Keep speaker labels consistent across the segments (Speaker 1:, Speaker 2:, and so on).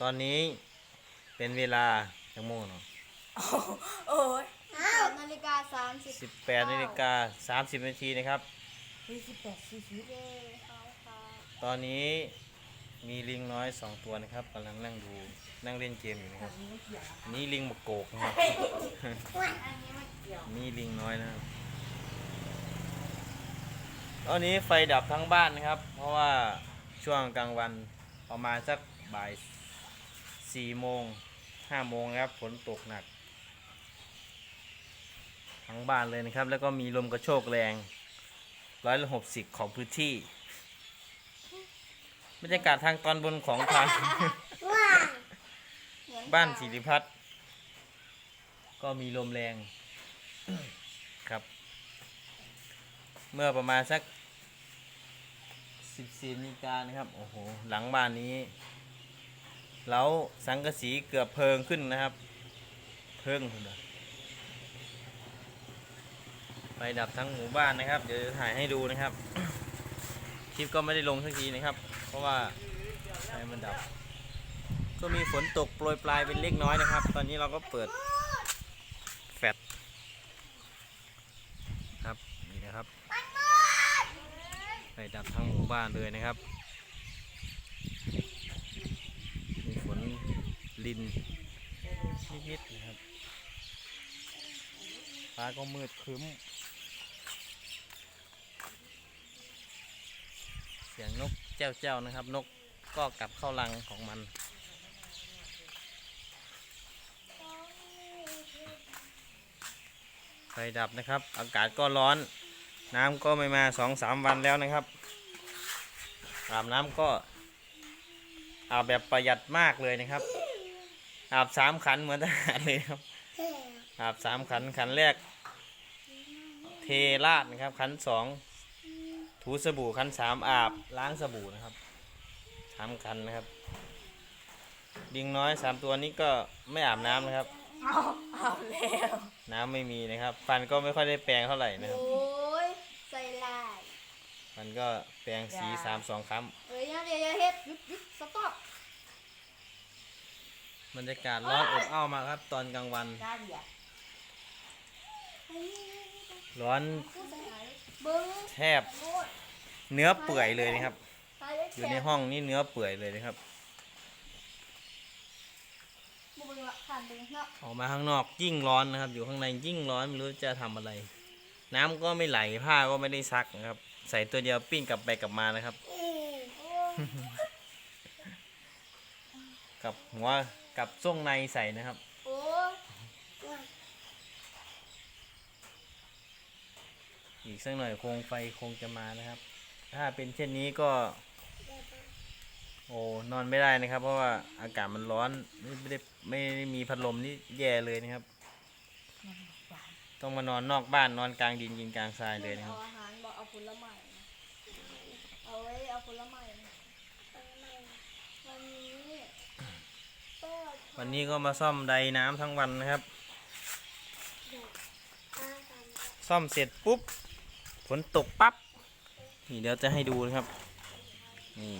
Speaker 1: ตอนนี้เป็นเวลาจังโมงเนาะ
Speaker 2: โอ้ย
Speaker 3: แปดนาฬิกาสามสิบ
Speaker 1: สิบแปดนาฬิกาสามสิบนาทีนะครับ
Speaker 2: สี่สิบแปดสี่สิบ
Speaker 3: เย้เขาค่ะ
Speaker 1: ตอนนี้มีลิงน้อยสองตัวนะครับกำลังนั่งดูนั่งเล่นเกมอยู่นะครับ
Speaker 2: นี่ไม่เกี่ยว
Speaker 1: อันนี่ลิงบกโกกนะครับ
Speaker 3: อันนี้ไม่เกี่ยว
Speaker 1: นี่ลิงน้อยนะครับตอนนี้ไฟดับทั้งบ้านนะครับ เพราะว่าช่วงกลางวันประมาณสักบ่าย สี่โมงห้าโมงนะครับฝนตกหนัก ทั้งบ้านเลยนะครับ แล้วก็มีลมกระโชกแรงร้อยละหกสิบของพื้นที่บรรยากาศทางตอนบนของทางบ้านสิริพัฒน์ก็มีลมแรงครับ เมื่อประมาณสักสิบสี่นาฬิกานะครับ โอ้โห หลังบ้านนี้ แล้วสังกะสีเกือบเพิงขึ้นนะครับ เพิงขึ้นเลยไฟดับทั้งหมู่บ้านนะครับ เดี๋ยวจะถ่ายให้ดูนะครับ คลิปก็ไม่ได้ลงสักทีนะครับ เพราะว่าไฟมันดับ ก็มีฝนตกโปรยปลายเป็นเล็กน้อยนะครับ ตอนนี้เราก็เปิดแฟลชครับนี่นะครับไฟดับทั้งหมู่บ้านเลยนะครับ มีฝนินนิดๆนะครับฟ้าก็มืดครึ้ม เสียงนกเจ้าเจ้าๆนะครับ นกก็กลับเข้ารังของมันไฟดับนะครับ อากาศก็ร้อน น้ำก็ไม่มาสองสามวันแล้วนะครับอาบน้ำก็อาบแบบประหยัดมากเลยนะครับ อาบสามขันเหมือนทหารเลยครับ อาบสามขันขันแรก เทราดนะครับ ขันสองถูสบู่ขันสามอาบล้างสบู่นะครับสามขันนะครับ ดิงน้อยสามตัวนี้ก็ไม่อาบน้ำนะครับ
Speaker 2: เอาเอาแล้ว
Speaker 1: น้ำไม่มีนะครับ ฟันก็ไม่ค่อยได้แปรงเท่าไหร่นะครับ
Speaker 3: โอ้ยใส่ลาย
Speaker 1: มันก็แปรงสีสามสองครั้ง
Speaker 3: เอ้ยอย่าเดี๋ยวอย่าเฮ็ดหยุดหยุดสต็อป
Speaker 1: บรรยากาศร้อนอบอ้าวมากครับ ตอนกลางวัน ร้อนแทบเนื้อเปื่อยเลยนะครับ อยู่ในห้องนี่เนื้อเปื่อยเลยนะครับ ออกมาข้างนอกยิ่งร้อนนะครับ อยู่ข้างในยิ่งร้อนไม่รู้จะทำอะไร น้ำก็ไม่ไหลผ้าก็ไม่ได้ซักนะครับ ใส่ตัวเดียวปิ้งกลับไปกลับมานะครับกับหัว กับส่งในใส่นะครับ
Speaker 3: โอ้
Speaker 1: อีกสักหน่อยโคมไฟคงจะมานะครับ ถ้าเป็นเช่นนี้ก็ โอ้นอนไม่ได้นะครับ เพราะว่าอากาศมันร้อนไม่ได้ไม่ได้มีพัดลมนี่แย่เลยนะครับ ต้องมานอนนอกบ้านนอนกลางดินกินกลางทรายเลยนะครับ
Speaker 3: เอาอาหารบอกเอาผลไม้เอาไว้เอาผลไม้นะวันนี้
Speaker 1: วันนี้ก็มาซ่อมไดน้ำทั้งวันนะครับ ซ่อมเสร็จปุ๊บฝนตกปั๊บนี่เดี๋ยวจะให้ดูนะครับนี่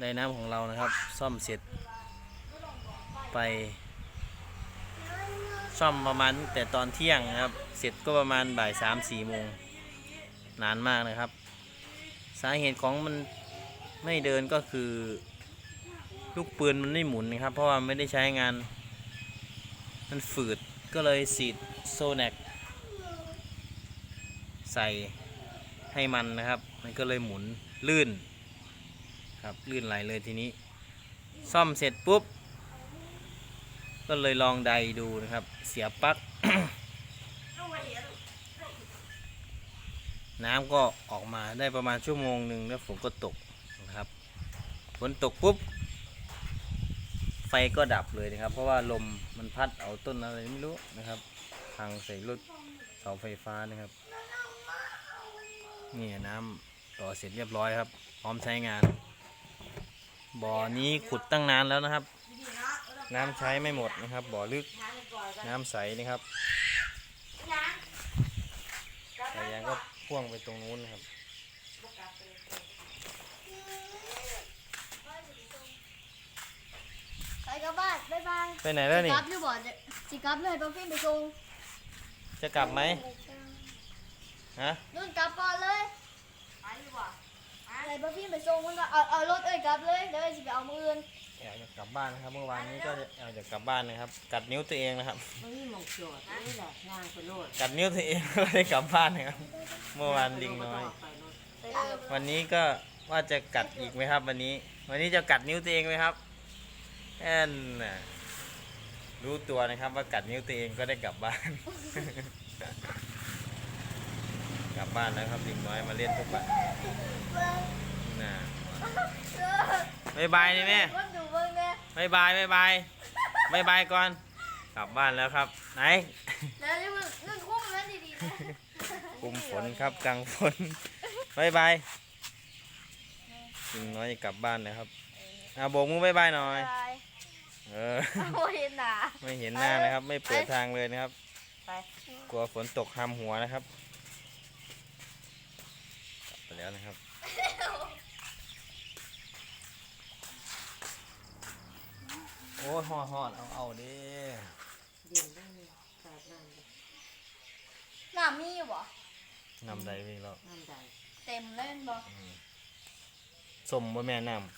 Speaker 1: ไดน้ำของเรานะครับ ซ่อมเสร็จ ไปซ่อมประมาณแต่ตอนเที่ยงนะครับ เสร็จก็ประมาณบ่ายสามสี่โมงนานมากนะครับ สาเหตุของมันไม่เดินก็คือ ลูกปืนมันไม่หมุนนะครับ เพราะว่าไม่ได้ใช้งาน มันฝืดก็เลยสีดโซแนกใส่ให้มันนะครับ มันก็เลยหมุนลื่นครับลื่นไหลเลยทีนี้ ซ่อมเสร็จปุ๊บ ก็เลยลองไดดูนะครับ เสียบปลั๊กน้ำก็ออกมาได้ประมาณชั่วโมงหนึ่งแล้วฝนก็ตกนะครับ ฝนตกปุ๊บ ไฟก็ดับเลยนะครับ เพราะว่าลมมันพัดเอาต้นอะไรไม่รู้นะครับพังใส่รถเสาไฟฟ้านะครับนี่น้ำต่อเสร็จเรียบร้อยครับ พร้อมใช้งาน บ่อนี้ขุดตั้งนานแล้วนะครับ น้ำใช้ไม่หมดนะครับ บ่อลึกน้ำใสนะครับสายยางก็พ่วงไปตรงนู้นนะครับ
Speaker 3: ไปกลับบ้านบ๊ายบาย
Speaker 1: ไปไหนแล้วนี่
Speaker 3: สิกลับหรือบ่จะสิกลับเลยป้าฟิล์มไปส่ง
Speaker 1: จะกลับไหมฮะ
Speaker 3: นุ่นกลับก่อนเลยไปดีกว่าไปป้าฟิล์มไปส่งมันก็เอาเอารถเอ้ยกลับเลยเดี๋ยวเอ้ยสิไปเอามืออื่น
Speaker 1: แอลจะกลับบ้านนะครับ เมื่อวานนี้ก็แอลจะกลับบ้านนะครับ กัดนิ้วตัวเองนะครับ
Speaker 2: มันมีหมองจอดนี่แหละงานคนโลด
Speaker 1: กัดนิ้วตัวเองก็เลยกลับบ้านนะครับ เมื่อวานลิงน้อย
Speaker 2: ไปเริ่ม
Speaker 1: วันนี้ก็ว่าจะกัดอีกไหมครับ วันนี้ วันนี้จะกัดนิ้วตัวเองไหมครับ แอนน่ะรู้ตัวนะครับว่ากัดนิ้วตัวเองก็ได้กลับบ้าน กลับบ้านแล้วครับลิงน้อยมาเล่นทุกวันน่ะบายบายนี่แม่
Speaker 3: คนดูเบิ่งแน่
Speaker 1: บายบายบายบายบายบายก่อน กลับบ้านแล้วครับ ไหน
Speaker 3: แล้วนี่มึงนุ่นคุ้มแล้วดีๆนะ
Speaker 1: คุมฝนครับกลางฝนบายบายลิงน้อยจะกลับบ้านแล้วครับอาโบกมือบายบายหน่อย
Speaker 3: บาย
Speaker 1: เออ
Speaker 3: โอ้ยหนา
Speaker 1: ไม่เห็นหน้านะครับ ไม่เปิดทางเลยนะครับ
Speaker 2: ไป
Speaker 1: กลัวฝนตกหามหัวนะครับกลับไปแล้วนะครับ โอ้ยหอดหอดเอาเอาดิ
Speaker 2: เย็นได้เลยสาดน้ำเลย
Speaker 3: หนามีอยู่บ่
Speaker 1: นำใดวิ่งแล้ว
Speaker 2: น้ำใด
Speaker 3: เต็มเล่นบ่
Speaker 1: สมบ่แม่น้ำ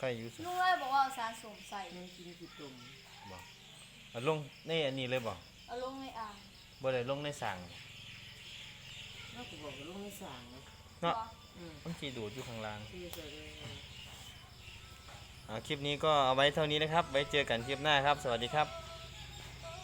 Speaker 1: บอกใครอยู่สม
Speaker 3: นุ่นเลยบอกว่าเอาสารสมใส่
Speaker 2: มันกินกี่ตุ่ม
Speaker 1: บอกเอาลงในอันนี้เลยบอก
Speaker 3: เอาลงในอ่าง
Speaker 1: บ่ได้ลงในสั่ง
Speaker 2: แล้วกูบอกว่าลูกไม่สั่งนะ
Speaker 1: เนาะ
Speaker 3: บ่
Speaker 2: อืม
Speaker 1: มันขีดูดอยู่ข้างล่าง
Speaker 2: ที่ใส่เลย
Speaker 1: อ่าคลิปนี้ก็เอาไว้เท่านี้นะครับ ไว้เจอกันคลิปหน้าครับ สวัสดีครับ